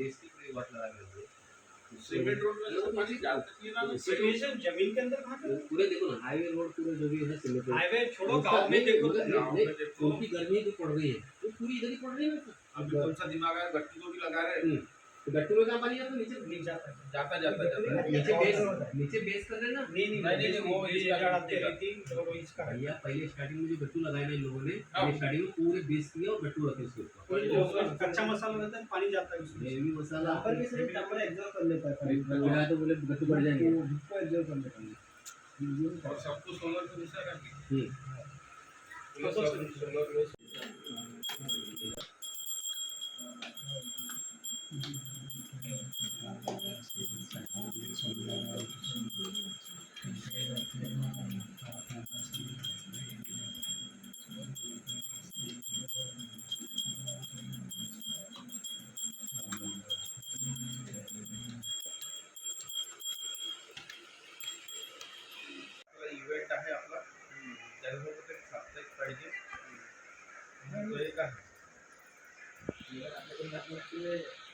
देश की कोई बात लगा रहे सीमेंट रोड में पानी जाता ना सिचुएशन ज़मीन के अंदर पूरे देखो ना हाईवे रोड पूरे जो भी है सीमेंट रोड हाईवे छोड़ो गाँव में देखो तो में देखो। उनकी गर्मी तो पड़ रही है। वो पूरी इधर ही पड़ रही है। अब अभी कौन सा दिमाग है गट्टी को भी लगा रहे हैं। तो गट्टू में कहाँ पानी आता है नीचे जाता है। जाता जाता जाता नीचे बेस नीचे बेस कर रहे नहीं नहीं नहीं, नहीं, वो ये इसका जड़ रहती और वो इसका भैया पहले स्टार्टिंग में जो गट्टू लगाए ना इन लोगों ने हाँ। पहले स्टार्टिंग में पूरे बेस किया और गट्टू रखे उसके ऊपर। उसमें कच्चा मसाला रहता है पानी जाता है उसमें। ये मसाला। ऊपर भी सिर्फ़ कमरा एग्जॉस्ट कर लेता है मिला तो बोले गट्टू बढ़ जाएँगे। वो उसको एग्जॉस्ट कर लेता है। और सबको सोलर पे घुसा रखे हम्म।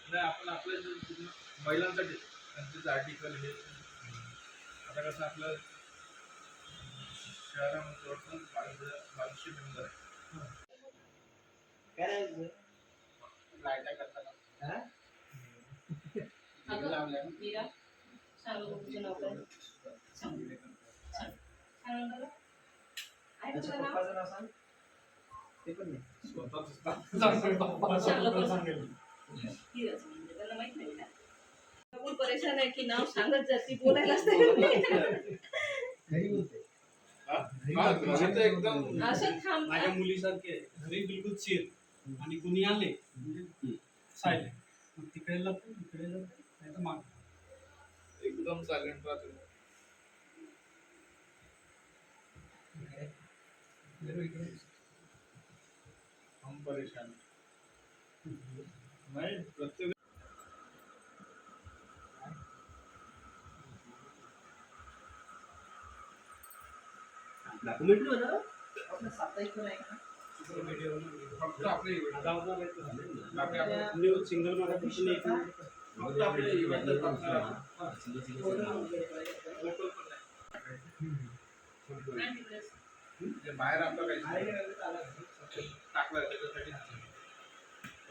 नाही आपण आपल्या महिलांसाठी आर्टिकल हे आता कसं आपलं शहरामध्ये वाटतं बावीसशे मेंबर आहे काय सांग. काय म्हणतो ते पण नाही. स्वतःच चांगलं पण सांगेल मीराचं म्हणजे त्यांना माहीत नाही ना आपण परेशान आहे की नाव सांगत जाते बोलायलाच नाही घरी बोलते तर एकदम असं थांब माझ्या मुलीसारखे घरी बिलकुल चिर आणि कुणी आले म्हणजे सायलेंट मग तिकडे लपतो इकडे लपतो नाही तर माग. एकदम सायलेंट राहते हम परेशान. नाही प्रत्येक डॉक्युमेंटरी आपलं साप्ताहिक आहे का? फक्त आपले सिंगल मराठी एक फक्त आपले. हाँ, सिंगल सिंगल पण नाही. ते बाहेर आपलं काही नाही त्याच्यासाठी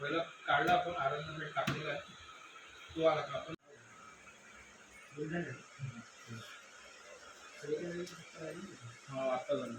पहिला काढला आपण आरंजमेंट टाकलेला आहे. तो आला का आपण? हा आता झालं.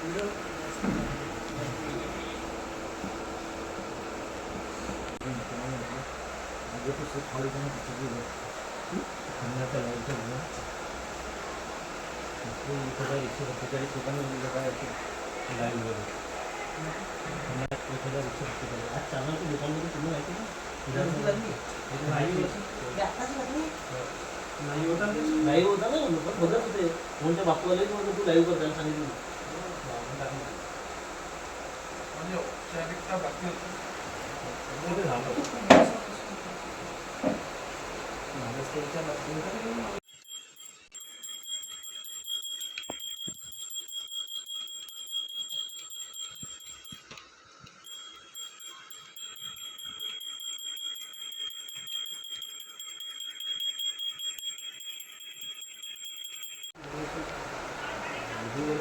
सगळ्यात मी याची बातमी टाकली, तुम्ही याच्यासाठी बातमी मारतो, तुम्हाला ठेवून टाकतो. म्हणून नाही, आता टाकलं तरी आता नाही. लाईव्ह होता ना पण बघत होते कोणत्या बापू आले म्हणून तू लाईव्ह कर त्याला सांगितलं म्हणजे औपचारिकता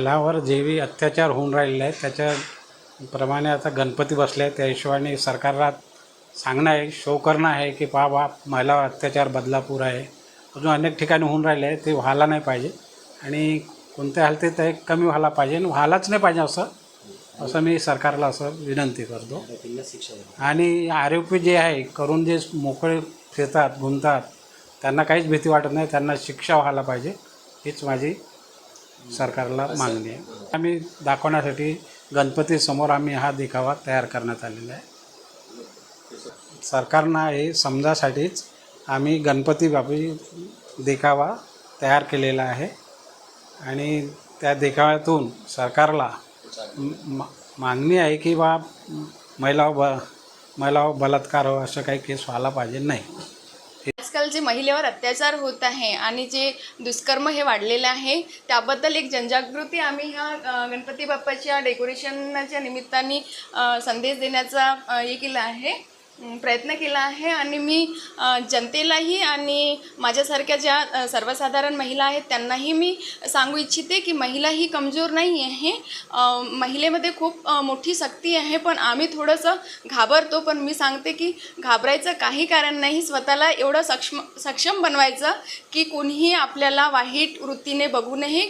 महिलावर जेवी अत्याचार होऊन राहिलेले आहेत. त्याच्याप्रमाणे आता गणपती बसले आहेत. त्या हिशोबाने सरकारला सांगणं आहे शो करणं आहे की पहा बा महिलावर अत्याचार बदलापूर आहे. अजून अनेक ठिकाणी होऊन राहिले आहे ते व्हायला नाही पाहिजे. आणि कोणत्या हालतीत ते कमी व्हायला पाहिजे आणि व्हायलाच नाही पाहिजे असं असं मी सरकारला असं विनंती करतो. आणि आरोपी जे आहे करून जे मोकळे फिरतात घुमतात त्यांना काहीच भीती वाटत नाही. त्यांना शिक्षा व्हायला पाहिजे. हीच माझी सरकारला मागणी आहे. आम्ही दाखवण्यासाठी गणपतीसमोर आम्ही हा देखावा तयार करण्यात आलेला आहे. सरकारनं हे समजासाठीच आम्ही गणपती बाबी देखावा तयार केलेला आहे. आणि त्या देखाव्यातून सरकारला मा- मागणी आहे की बा महिला ब महिला बलात्कार हो असं काही केस व्हायला पाहिजे नाही. जे महिलेवर अत्याचार होत आहे आणि जे दुष्कर्म हे वाढलेलं आहे त्याबद्दल एक जनजागृती आम्ही ह्या गणपती बाप्पाच्या डेकोरेशनच्या निमित्ताने संदेश देण्याचा हे केला आहे. प्रयत्न केला आहे आणि मी जनतेलाही आणि माझ्यासारख्या ज्या सर्वसाधारण महिला आहेत त्यांनाही मी सांगू इच्छिते की महिला ही कमजोर नाही आहे. महिलेमध्ये खूप मोठी शक्ती आहे पण आम्ही थोडंसं घाबरतो. पण मी सांगते की घाबरायचं काही कारण नाही. स्वतःला एवढं सक्षम सक्षम बनवायचं की कोणीही आपल्याला वाईट वृत्तीने बघू नये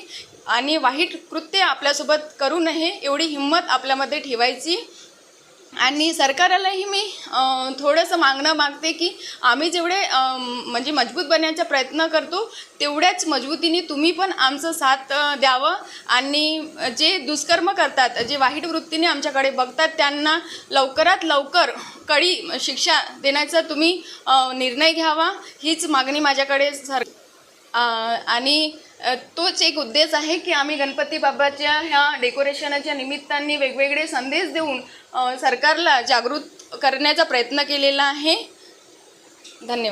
आणि वाईट कृत्य आपल्यासोबत करू नये एवढी हिंमत आपल्यामध्ये ठेवायची. आणि सरकारालाही मी थोडंसं मागणं मागते की आम्ही जेवढे म्हणजे मजबूत बनण्याचा प्रयत्न करतो तेवढ्याच मजबूतीने तुम्ही पण आमचं साथ द्यावं. आणि जे दुष्कर्म करतात जे वाईट वृत्तीने आमच्याकडे बघतात त्यांना लवकरात लवकर कडी शिक्षा देण्याचा तुम्ही निर्णय घ्यावा. हीच मागणी माझ्याकडे सर आणि तोच एक उद्देश आहे की आम्ही गणपती बाबाच्या ह्या डेकोरेशनाच्या निमित्ताने वेगवेगळे संदेश देऊन सरकारला जागृत करण्याचा प्रयत्न केलेला आहे. धन्यवाद.